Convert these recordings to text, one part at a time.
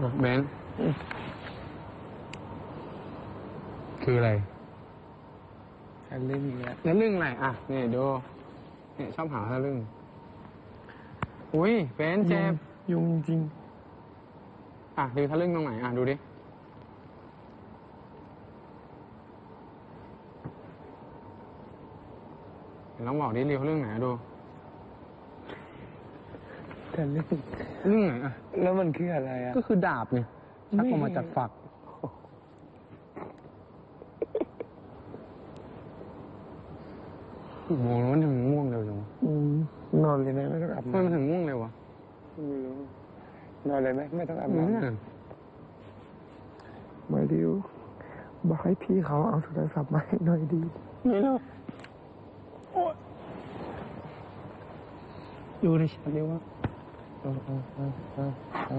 อะเบนคืออะไรทะลึ่งอีกแล้วแล้วเรื่องอะไรอะนี่ดูเนี่ยชอบหาทะลึ่ง อุ้ยเบนเจ็บยุงจริง อะดูทะลึ่งตรงไหนอะดูดิเดี๋ยวลองบอกดิเรียวเรื่องไหนอะดู ทะลึ่งเรื่องไหนอะแล้วมันคืออะไรอะ ก็คือดาบเนี่ยชักออกมาจากฝักโอ้โหแล้วมันถึงง่วงเร็วจังวะอืมนอนเลยไหมไม่ต้องอาบทำไมมันน้ำถึงง่วงเร็ววะไม่รู้นอนเลยไหมไม่ต้องอาบเนี่น้ำยมาดิวบอกให้พี่เขาเอาโทรศัพท์มาให้หน่อยดี ไม่รู้ดูในแชทดิว่า เอาเอาเอาเอาเอา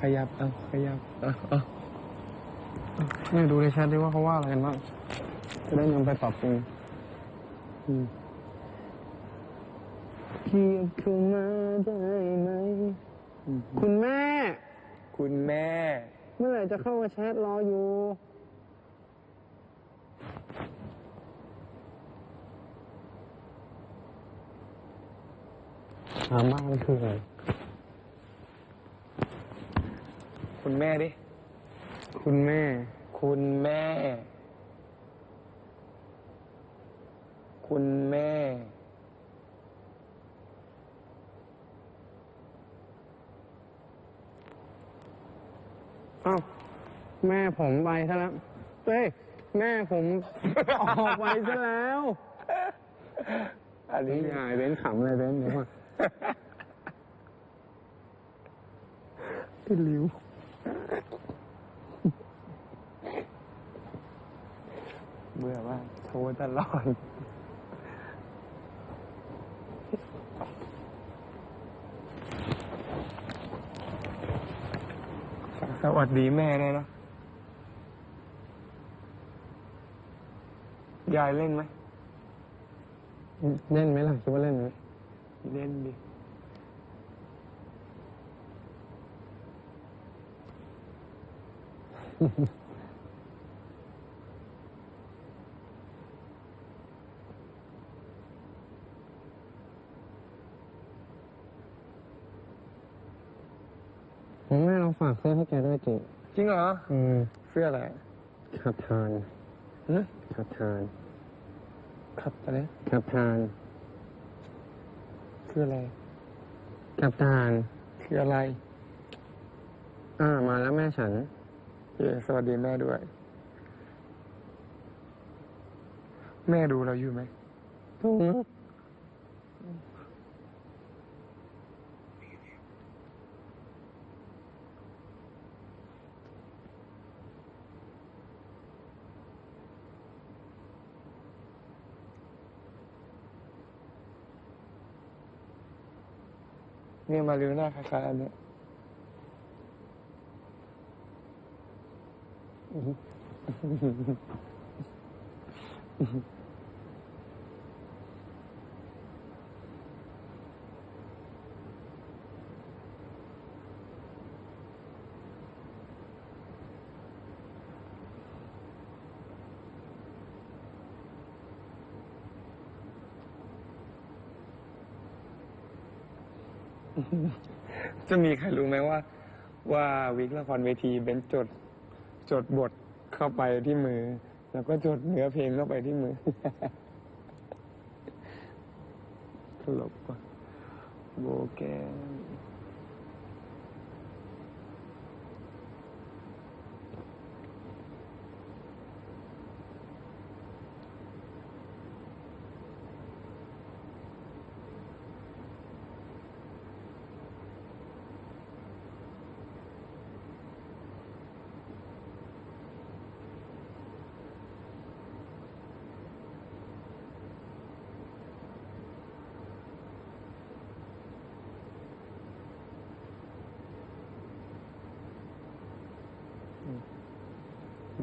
ขยับเอาขยับเอาเอาเนี่ยดูในแชทดิว่าเขาว่าอะไรกันบ้างจะได้นำไปปรับปรุงอืมเกียบเข้ามาได้ไหม คุณแม่ คุณแม่ เมื่อไหร่จะเข้ามาแชทรออยู่ ถามว่ามันคืออะไร คุณแม่ดิ คุณแม่ คุณแม่ คุณแม่ อ้าว แม่ผมไปซะแล้ว เฮ้ย แม่ผม ออกไปซะแล้ว อันนี่นี้ไงเบ้นขำเลยเบ้นเดี๋ยวก่อนพี่ลิว เบื่อมากโทรตลอดสวัสดีแม่เลยนะยายเล่นไหม เล่นไหมล่ะคิดว่าเล่นไหมเล่นดิผมแม่เรา ฝากเสื้อให้แกด้วยจิจริงเหรอ อืมเสื้ออะไรขับทานหึขับทานขับอะไรขับทาน คืออะไรขับทาน คืออะไร อ่า มาแล้วแม่ฉันเย้สวัสดีแม่ด้วย แม่ดูเราอยู่ไหมถุง เนี่ยมาริวหน้าคล้ายๆอันเนี้ย จะมีใครรู้ไหมว่า ว่าวิกละครเวทีเบนจดจดบทเข้าไปที่มือ แล้วก็จดเนื้อเพลงเข้าไปที่มือตลกว่ะโบแก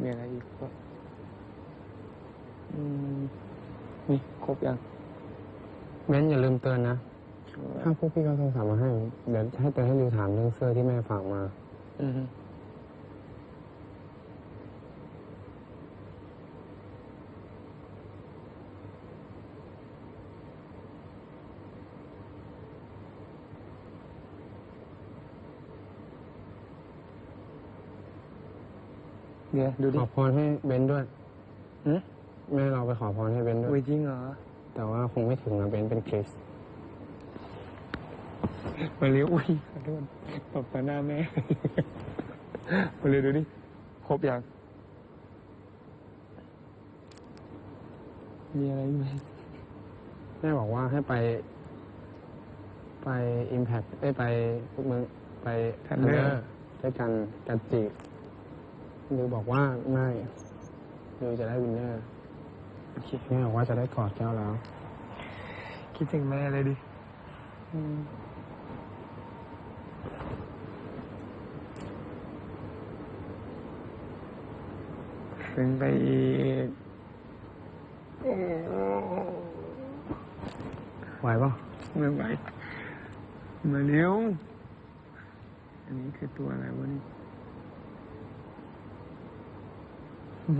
มีอะไรอีกวะอืมนี่ครบยังเบ้นอย่าลืมเตือนนะ ถ้าพวกพี่เขาโทรศัพท์มาให้ เดี๋ยวให้เตือนให้ริวถามเรื่องเสื้อที่แม่ฝากมาออื เดี๋ยวดูดิขอพรให้เบนซ์ด้วยหืมแม่เราไปขอพรให้เบนซ์ด้วอุ้ยย จริงเหรอ แต่ว่าคงไม่ถึงนะเบนซ์เป็นคริสต์มาเร็วอุ้ยขอโทษตบตาหน้าแม่ มาเร็วดูดิ ครบยังมีอะไรไหมแม่บอกว่าให้ไป ไปอิมแพคได้ไปเมืองไปทันเดอร์ด้วยกันกันจี บดิวบอกว่าไม่ดิวจะได้วินเนอร์โอเคแม่บอกว่าจะได้กอดแก้วแล้ว คิดถึงแม่เลยดิถึงไปอีกโอ้ไหวปะไม่ไหวมาเร็วอันนี้คือตัวอะไรวะนี่บอย มี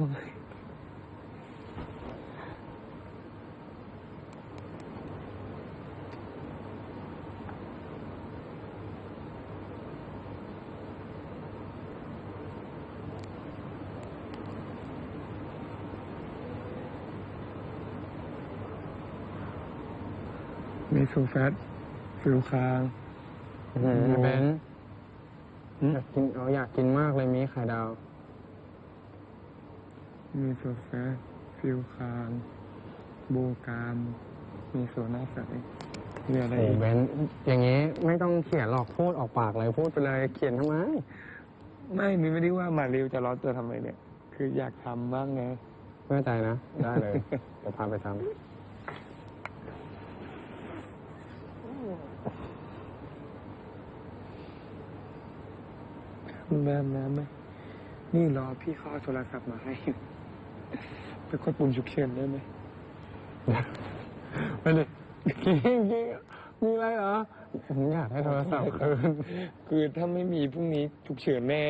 โซแฟตฟิลคางเบนซ์อยากกินเอาอยากกินมากเลยมีไข่ดาว มีโซแฟตฟิลคางโบกาม มีโซน่าใสมีอะไรโอ้อีกเบนซ์อย่างนี้ไม่ต้องเขียนหรอกพูดออกปากเลยพูดไปเลยเขียนทำไม ไม่มีไม่ได้ว่ามาเร็วจะร้อนตัวทำไมเนี่ย คืออยากทำบ้างไงแน่ใจนะ ได้เลยเดี๋ยวพาไปทแบบนั้นไหมนี่รอพี่เขาเอาโทรศัพท์มาให้ ไปกดปุ่มฉุกเฉินได้ไหมำไปเลยกี้กี้มีอะไรเหรอ ผมอยากให้โทรศัพท์คืน คือถ้าไม่มีพรุ่งนี้ฉุกเฉินแน่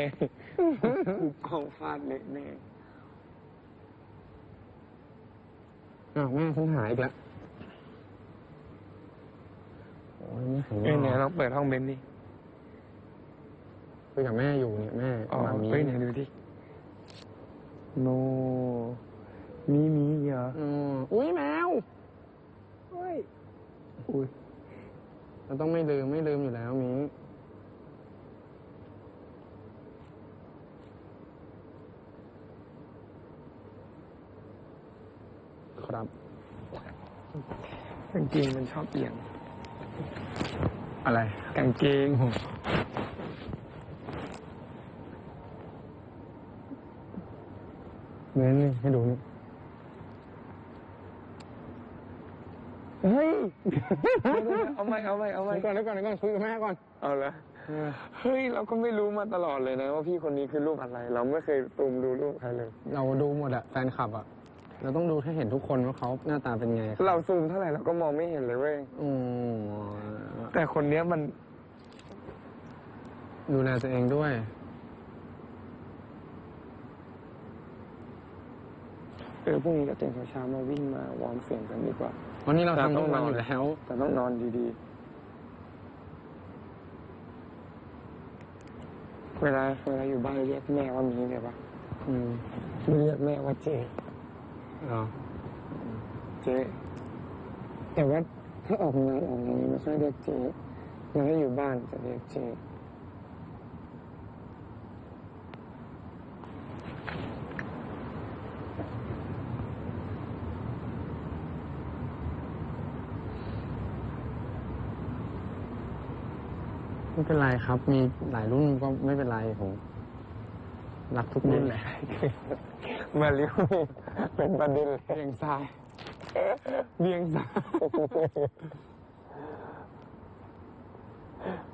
กูกองฟาดเละแน่อ้าวแม่ฉันหายอีกแล้วโอ้ยไม่ถึงเอ้ยเนี่ยเราเปิดห้องเบนซ์ดิคุยกับแม่อยู่เนี่ยแม่อ๋อมามีเฮ้ยไหนดูดิโน มีมีเหรออ๋ออุ้ยแมวเฮ้ยอุ้ยเราต้องไม่ลืมไม่ลืมอยู่แล้วมีครับกางเกงมันชอบเอียง อะไรกางเกงเน้นนี่ให้ดูนี่ เฮ้ยเอาไหมเอาไหมเอาไหมเดี๋ยวก่อนเดี๋ยวก่อนเดี๋ยวก่อนคุยกับแม่ก่อน เอาละเออเฮ้ยเราก็ไม่รู้มาตลอดเลยนะว่าพี่คนนี้คือรูปอะไร เราไม่เคยซูมดูรูปใครเลย เราดูหมดอะแฟนคลับอะเราต้องดูให้เห็นทุกคนว่าเขาหน้าตาเป็นไงเราซูมเท่าไหร่เราก็มองไม่เห็นเลยเว้ยอืมแต่คนเนี้ยมัน ดูแลตัวเองด้วย เออพรุ่งนี้ก็ตื่นเช้าๆมาวิ่งมาวอร์มเสียงกันดีกว่า วันนี้เราแต่ทำต้ทุองกวันนอนอยู่แล้ว แต่ต้องนอนดีๆ เวลาเวลาอยู่บ้านเรียกแม่ว่ามีเลยปะอืมไม่เรียกแม่ว่าเจเหรอเจแต่ว่าถ้าออกงานออกงานไม่ค่อยเรียกเจแล้วถ้าอยู่บ้านจะเรียกเจ ไม่เป็นไรครับ มีหลายรุ่นก็ไม่เป็นไรผมรักทุกรุ่นแหละมาเรียวเป็นประเด็นเลยเบียงซ้ายเบียงซ้าย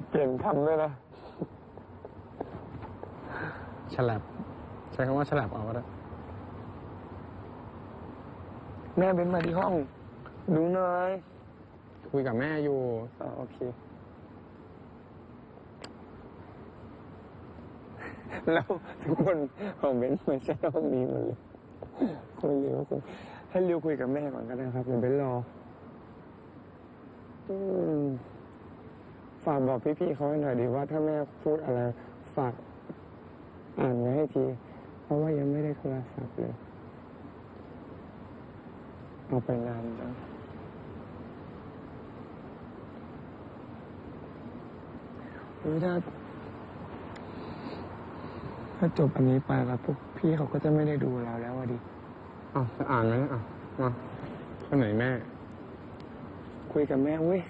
เปลี่ยนคำด้วยนะฉลับ ใช้คำว่าฉลับเอาก็ได้แม่เป็นมาที่ห้อง ดูหน่อย คุยกับแม่อยู่อ่าโอเค แล้วทุกคนของเบนซ์มาใช้ห้องนี้หมดเลยคุยเร็วคุยให้เริวคุยกับแม่ก่อนก็ได้ครับเดี๋ยวเบนรออืมฝากบอกพี่ๆเขาให้หน่อยดีว่าถ้าแม่พูดอะไร ฝากอ่านไว้ให้ที เพราะว่ายังไม่ได้โทรศัพท์เลยเอาไปนานจังอุ๊ยถ้า ถ้าจบอันนี้ไปแล้วพวกพี่เขาก็จะไม่ได้ดูเราแล้วอะดิอ้าวจะอ่านไหมอะมาคนไหนแม่ คุยกับแม่เว้ย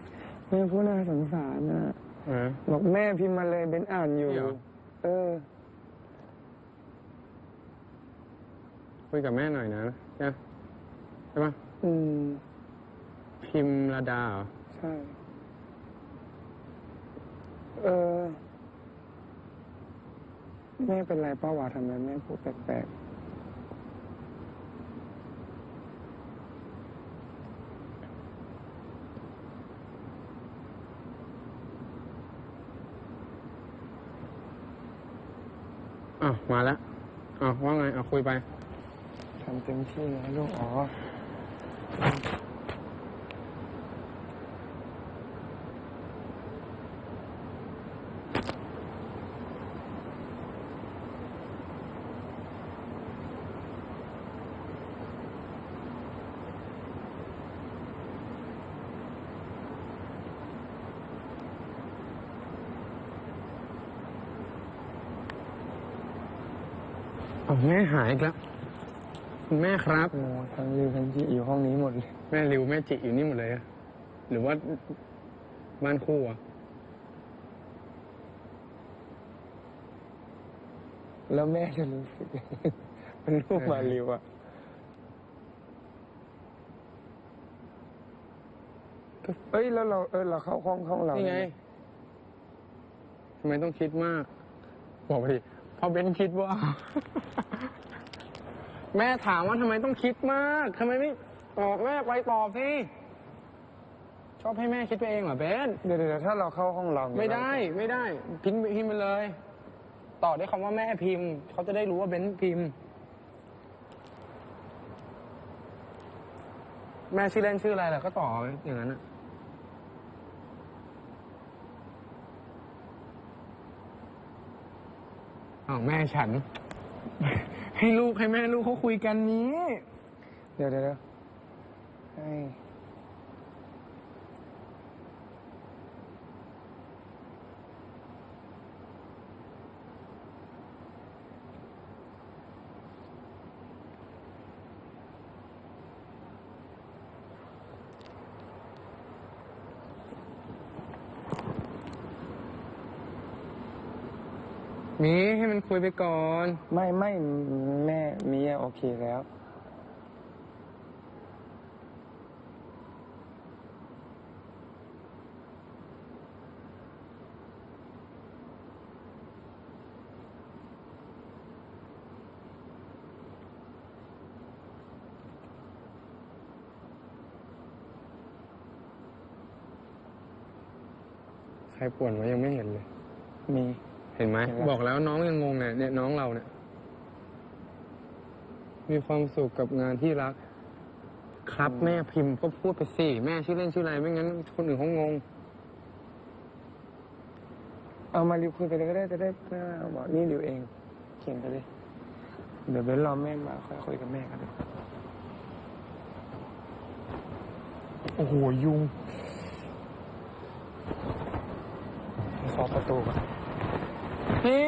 แม่พูดน่าสงสารนะเออบอกแม่พิมพ์มาเลยเบนอ่านอยู่จริงเหรอเออ คุยกับแม่หน่อยนะใช่ใช่ปะอืม พิมระดาเหรอใช่ เออ แม่เป็นไรป้าวะทำไมแม่พูดแปลกอะมาแล้วอะว่าไงอะคุยไปทำเต็มที่นะลูกอ๋อ เอาแม่หายอีกแล้วคุณแม่ครับ โอ้ทั้งริวทั้งจีอยู่ห้องนี้หมดเลยแม่ริวแม่จิอยู่นี่หมดเลยอะหรือว่าบ้านคู่อะแล้วแม่จะรู้สึกยังไงเป็นลูกมาริวอะก็เอ้ยแล้วเราเออเราเข้าห้องห้องเรานี่ไงเนี่ยทำไมต้องคิดมาก บอกไปดิเพ ราะเบนคิดว่า แม่ถามว่าทำไมต้องคิดมากทำไมไม่ตอบแม่ไปตอบสิชอบให้แม่คิดไปเองเหรอเบนเดี๋ยวเดี๋ยวถ้าเราเข้าห้องเราเนี่ยไม่ได้ไม่ได้ พิมพ์พิมพ์ไปเลย ต่อด้วยคำว่าแม่พิมพ์ เขาจะได้รู้ว่าเบนพิมพ์ แม่ชื่อเล่นชื่ออะไรล่ะก็ต่ออย่างนั้นอะ อ้าวแม่ฉัน ให้ลูกให้แม่ลูกเขาคุยกันนี้ เดี๋ยวเดี๋ยวเดี๋ยวให้ มีให้มันคุยไปก่อน ไม่ไม่แม่มีอะโอเคแล้ว ใครป่วนวะยังไม่เห็นเลย มี เห็นไหมเห็นแล้วบอกแล้วน้องยังงงเนี่ยเนี่ยน้องเราเนี่ย มีความสุขกับงานที่รัก ครับแม่พิมพ์ก็พูดไปสิแม่ชื่อเล่นชื่ออะไรไม่งั้นคนอื่นเขางง เอามาริวคุยไปเลยก็ได้จะได้ไม่เอาบอกนี่ริวเอง เขียนไปเลยเดี๋ยวเบนรอแม่มาค่อยคุยกับแม่กันเลยโอ้โหยุงขอประตูก่อน พี่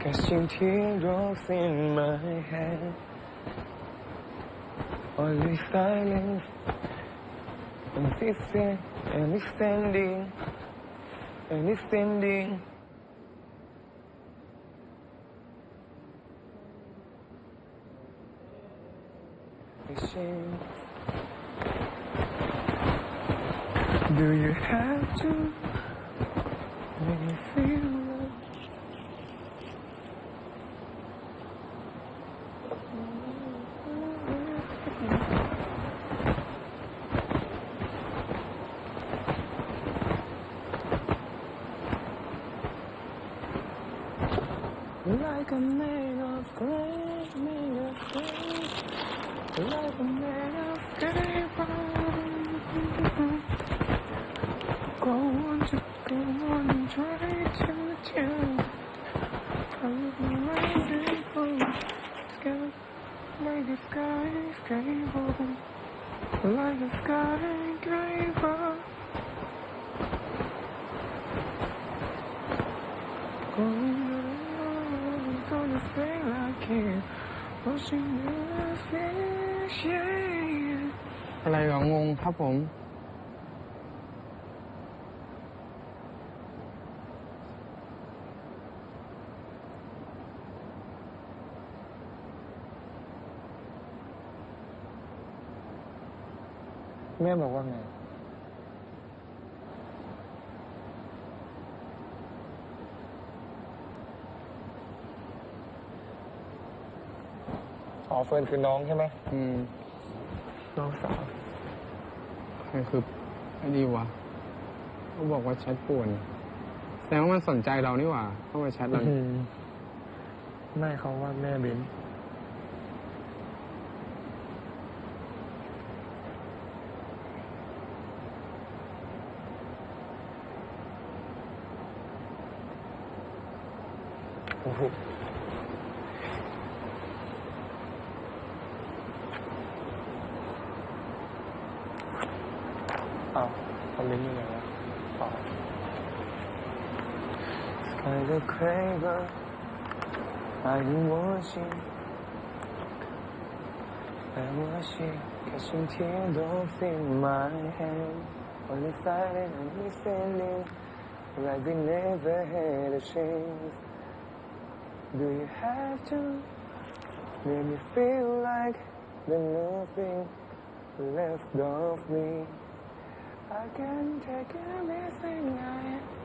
Catching teardrops in my head. Only silence. And existing and extending And extending Do you have to make me feel like Like a man of grace, made of grace, like a man of paper. Go on to go on and try to tell. I'm ready for sky, like a skyscraper, like a. Going อะไรเหรองงครับผม แม่บอกว่าไง เฟิร์นคือน้องใช่ไหมอืมน้องสาวใครคือไอ้ดีวะเขาบอกว่าแชทป่วนแสดงว่ามันสนใจเรานี่หว่าเข้ามาแชทเราไม่เขาว่าแม่เบนโอ้โห The craver Are you watching? I'm watching, catching teardrops in my hand. Only silent, only feeling like we never had a chance. Do you have to make me feel like there's nothing left of me? I can take everything I am.